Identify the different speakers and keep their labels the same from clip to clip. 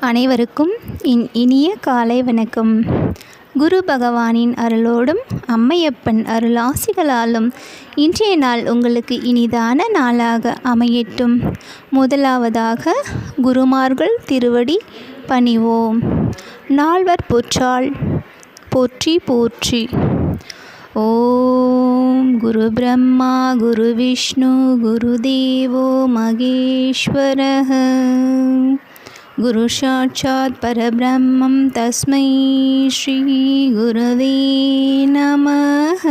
Speaker 1: அனைவருக்கும் என் இனிய காலை வணக்கம். குரு பகவானின் அருளோடும் அம்மையப்பன் அருளாசிகளாலும் இன்றைய நாள் உங்களுக்கு இனிதான நாளாக அமையட்டும். முதலாவதாக குருமார்கள் திருவடி பணிவோம். நால்வர் போற்றால் போற்றி போற்றி. ஓம் குரு பிரம்மா குரு விஷ்ணு குரு தேவோ மகேஸ்வரக குரு சாட்சாத் பரபிரம்மம். தஸ்மை ஸ்ரீ குருவே நமः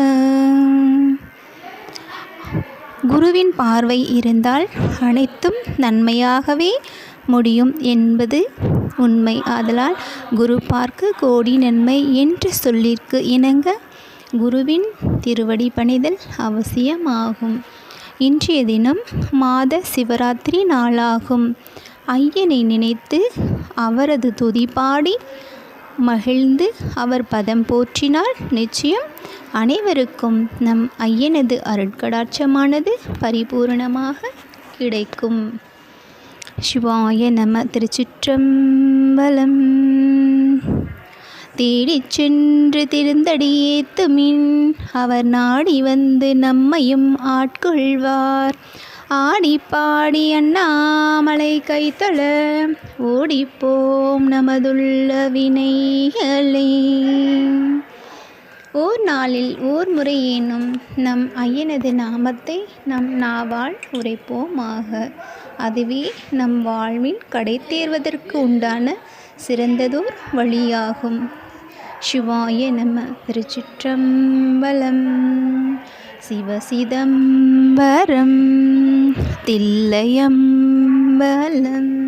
Speaker 1: குருவின் பார்வை இருந்தால் அனைத்தும் நன்மையாகவே முடியும் என்பது உண்மை. ஆதலால் குரு பார்க்க கோடி நன்மை என்று சொல்லிற்கு இணங்க குருவின் திருவடி பணிதல் அவசியமாகும். இன்றைய தினம் மாத சிவராத்திரி நாளாகும். ஐயனை நினைத்து அவரது துதி பாடி மகிழ்ந்து அவர் பதம் போற்றினால் நிச்சயம் அனைவருக்கும் நம் ஐயனது அருட்கடாட்சமானது பரிபூரணமாக கிடைக்கும். சிவாய நம திருச்சிற்றம்பலம். தேடிச் சென்று திருந்தடியேத்து மின் அவர் நாடி வந்து நம்மையும் ஆட்கொள்வார். ஆடி பாடி அண்ணாமலை கைத்தள ஓடிப்போம் நமதுள்ள வினைகளே. ஓர் நாளில் ஓர் முறையேனும் நம் ஐயனது நாமத்தை நம் நாவால் உரைப்போமாக. அதுவே நம் வாழ்வில் கடை தேர்வதற்கு உண்டான சிறந்ததோர் வழியாகும். சிவாய நம திருச்சிற்றம்பலம். சிவசிதம்பரம் தில்லையம்பலம்.